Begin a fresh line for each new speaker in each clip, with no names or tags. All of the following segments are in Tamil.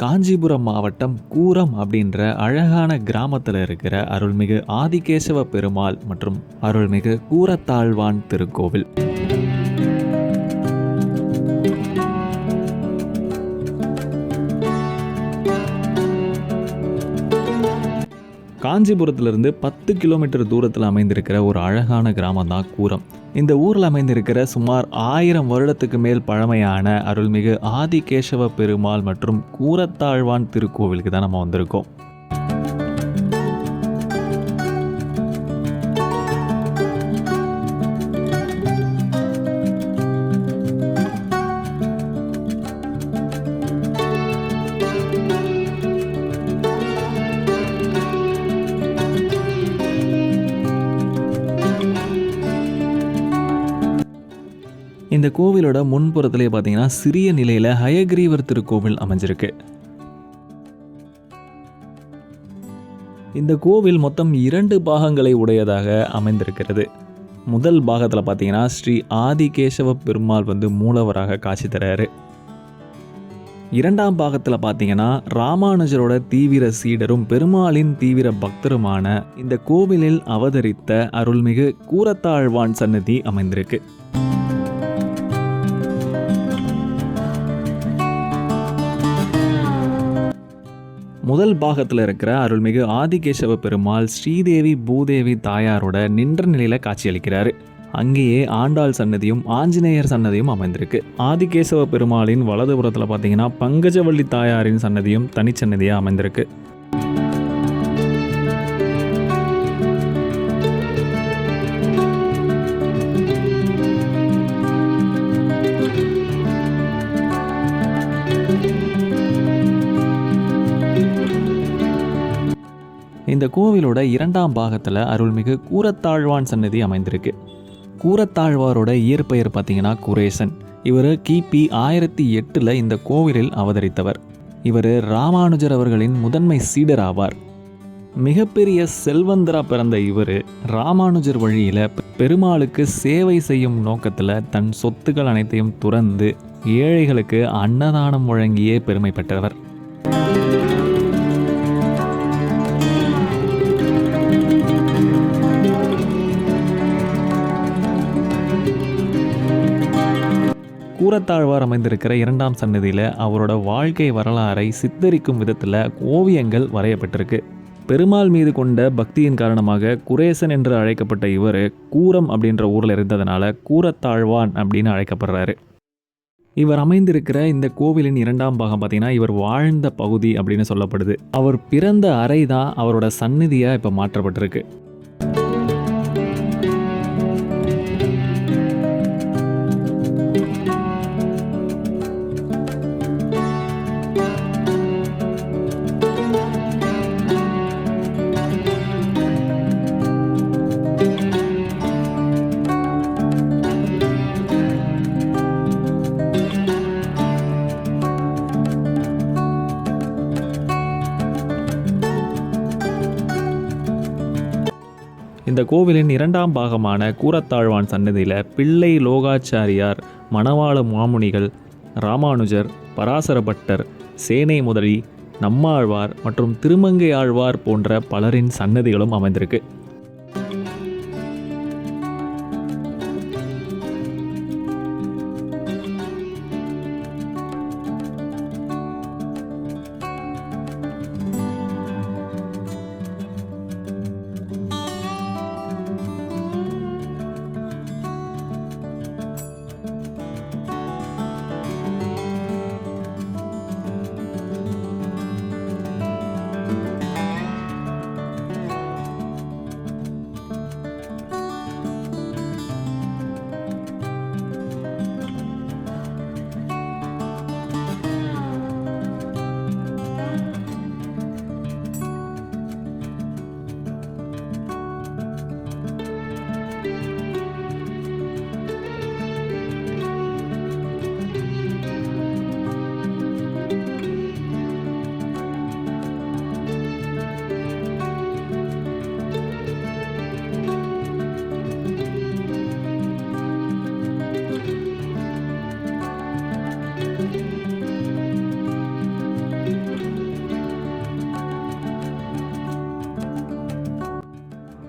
காஞ்சிபுரம் மாவட்டம் கூரம் அப்படின்ற அழகான கிராமத்தில் இருக்கிற அருள்மிகு ஆதிகேசவ பெருமாள் மற்றும் அருள்மிகு கூரத்தாழ்வான் திருக்கோவில். காஞ்சிபுரத்திலிருந்து பத்து கிலோமீட்டர் தூரத்தில் அமைந்திருக்கிற ஒரு அழகான கிராமம் தான் கூரம். இந்த ஊரில் அமைந்திருக்கிற சுமார் ஆயிரம் வருடத்துக்கு மேல் பழமையான அருள்மிகு ஆதிகேசவ பெருமாள் மற்றும் கூரத்தாழ்வான் திருக்கோவிலுக்கு தான் நம்ம வந்திருக்கோம். இந்த கோவிலோட முன்புறத்திலே பார்த்தீங்கன்னா சிறிய நிலையில் ஹயக்ரீவர் திருக்கோவில் அமைஞ்சிருக்கு. இந்த கோவில் மொத்தம் இரண்டு பாகங்களை உடையதாக அமைந்திருக்கிறது. முதல் பாகத்தில் பார்த்தீங்கன்னா ஸ்ரீ ஆதிகேசவ பெருமாள் வந்து மூலவராக காட்சி தராரு. இரண்டாம் பாகத்தில் பார்த்தீங்கன்னா ராமானுஜரோட தீவிர சீடரும் பெருமாளின் தீவிர பக்தருமான இந்த கோவிலில் அவதரித்த அருள்மிகு கூரத்தாழ்வான் சன்னதி அமைந்திருக்கு. முதல் பாகத்தில் இருக்கிற அருள்மிகு ஆதிகேசவ பெருமாள் ஸ்ரீதேவி பூதேவி தாயாரோட நின்ற நிலையில காட்சியளிக்கிறாரு. அங்கேயே ஆண்டாள் சன்னதியும் ஆஞ்சநேயர் சன்னதியும் அமைந்திருக்கு. ஆதிகேசவ பெருமாளின் வலதுபுறத்தில் பார்த்தீங்கன்னா பங்கஜவள்ளி தாயாரின் சன்னதியும் தனிச்சன்னதியாக அமைந்திருக்கு. இந்த கோவிலோட இரண்டாம் பாகத்தில் அருள்மிகு கூரத்தாழ்வான் சன்னதி அமைந்திருக்கு. கூரத்தாழ்வாரோட இயற்பெயர் பார்த்தீங்கன்னா குரேசன். இவர் கிபி ஆயிரத்தி எட்டில் இந்த கோவிலில் அவதரித்தவர். இவர் ராமானுஜர் அவர்களின் முதன்மை சீடர் ஆவார். மிகப்பெரிய செல்வந்தரா பிறந்த இவர் ராமானுஜர் வழியில் பெருமாளுக்கு சேவை செய்யும் நோக்கத்தில் தன் சொத்துக்கள் அனைத்தையும் துறந்து ஏழைகளுக்கு அன்னதானம் வழங்கியே பெருமை பெற்றவர். கூரத்தாழ்வார் அமைந்திருக்கிற இரண்டாம் சன்னதியில் அவரோட வாழ்க்கை வரலாறை சித்தரிக்கும் விதத்தில் ஓவியங்கள் வரையப்பட்டிருக்கு. பெருமாள் மீது கொண்ட பக்தியின் காரணமாக குரேசன் என்று அழைக்கப்பட்ட இவர் கூரம் அப்படின்ற ஊரில் இருந்ததுனால கூரத்தாழ்வான் அப்படின்னு அழைக்கப்படுறாரு. இவர் அமைந்திருக்கிற இந்த கோவிலின் இரண்டாம் பாகம் பார்த்தீங்கன்னா இவர் வாழ்ந்த பகுதி அப்படின்னு சொல்லப்படுது. அவர் பிறந்த அறை தான் அவரோட சந்நிதியாக இப்போ மாற்றப்பட்டிருக்கு. இந்த கோவிலின் இரண்டாம் பாகமான கூரத்தாழ்வான் சன்னதியில் பிள்ளை லோகாச்சாரியார் மணவாள மாமுனிகள் ராமானுஜர் பராசர பட்டர் சேனை முதலி நம்மாழ்வார் மற்றும் திருமங்கை ஆழ்வார் போன்ற பலரின் சன்னதிகளும் அமைந்திருக்கு.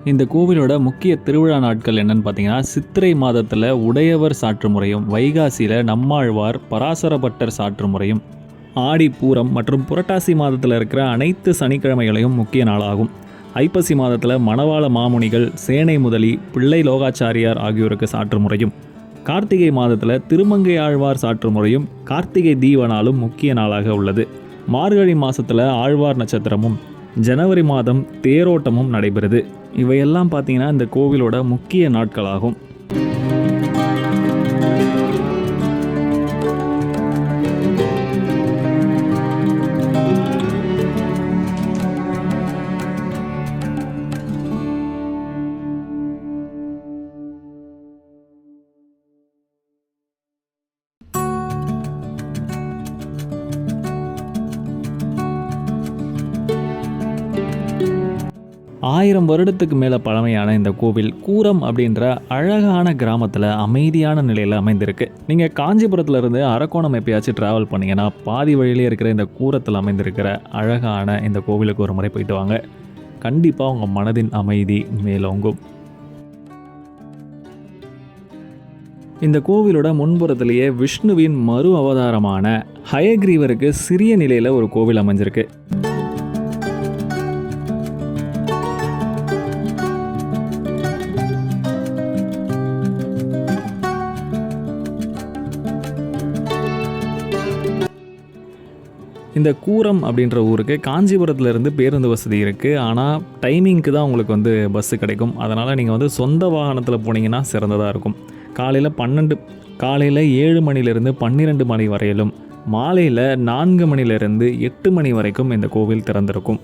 இந்த கோவிலோட முக்கிய திருவிழா நாட்கள் என்னன்னு பார்த்தீங்கன்னா சித்திரை மாதத்தில் உடையவர் சாற்று முறையும் வைகாசியில் நம்மாழ்வார் பராசரபட்டர் சாற்று முறையும் ஆடி பூரம் மற்றும் புரட்டாசி மாதத்தில் இருக்கிற அனைத்து சனிக்கிழமைகளையும் முக்கிய நாளாகும். ஐப்பசி மாதத்தில் மணவாள மாமுனிகள் சேனை முதலி பிள்ளை லோகாச்சாரியார் ஆகியோருக்கு சாற்று முறையும் கார்த்திகை மாதத்தில் திருமங்கை ஆழ்வார் சாற்று முறையும் கார்த்திகை தீவனாலும் முக்கிய நாளாக உள்ளது. மார்கழி மாதத்தில் ஆழ்வார் நட்சத்திரமும் ஜனவரி மாதம் தேரோட்டமும் நடைபெறுது. இவையெல்லாம் பார்த்தீங்கன்னா இந்த கோவிலோட முக்கிய நாட்களாகும். ஆயிரம் வருடத்துக்கு மேலே பழமையான இந்த கோவில் கூரம் அப்படின்ற அழகான கிராமத்தில் அமைதியான நிலையில் அமைந்திருக்கு. நீங்கள் காஞ்சிபுரத்துலேருந்து அரக்கோணம் எப்பயாச்சும் ட்ராவல் பண்ணிங்கன்னா பாதி வழியிலே இருக்கிற இந்த கூரத்தில் அமைந்திருக்கிற அழகான இந்த கோவிலுக்கு ஒரு முறை போயிட்டு வாங்க. கண்டிப்பாக உங்கள் மனதின் அமைதி மேலோங்கும். இந்த கோவிலோட முன்புறத்திலேயே விஷ்ணுவின் மறு அவதாரமான ஹயக்ரீவருக்கு சிறிய நிலையில் ஒரு கோவில் அமைஞ்சிருக்கு. இந்த கூரம் அப்படின்ற ஊருக்கு காஞ்சிபுரத்துலேருந்து பேருந்து வசதி இருக்குது ஆனால் டைமிங்க்கு தான் உங்களுக்கு வந்து பஸ்ஸு கிடைக்கும். அதனால் நீங்கள் வந்து சொந்த வாகனத்தில் போனீங்கன்னா சிறந்ததாக இருக்கும். காலையில் பன்னெண்டு காலையில் ஏழு மணிலேருந்து பன்னிரெண்டு மணி வரையிலும் மாலையில் நான்கு மணிலேருந்து எட்டு மணி வரைக்கும் இந்த கோவில் திறந்திருக்கும்.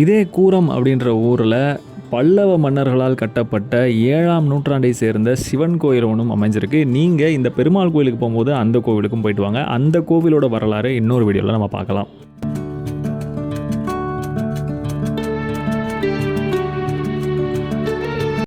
இதே கூரம் அப்படின்ற ஊரில் பல்லவ மன்னர்களால் கட்டப்பட்ட ஏழாம் நூற்றாண்டை சேர்ந்த சிவன் கோயில் ஒன்றும் அமைஞ்சிருக்கு. நீங்கள் இந்த பெருமாள் கோயிலுக்கு போகும்போது அந்த கோவிலுக்கும் போயிட்டு வாங்க. அந்த கோவிலோட வரலாறு இன்னொரு வீடியோவில் நம்ம பார்க்கலாம்.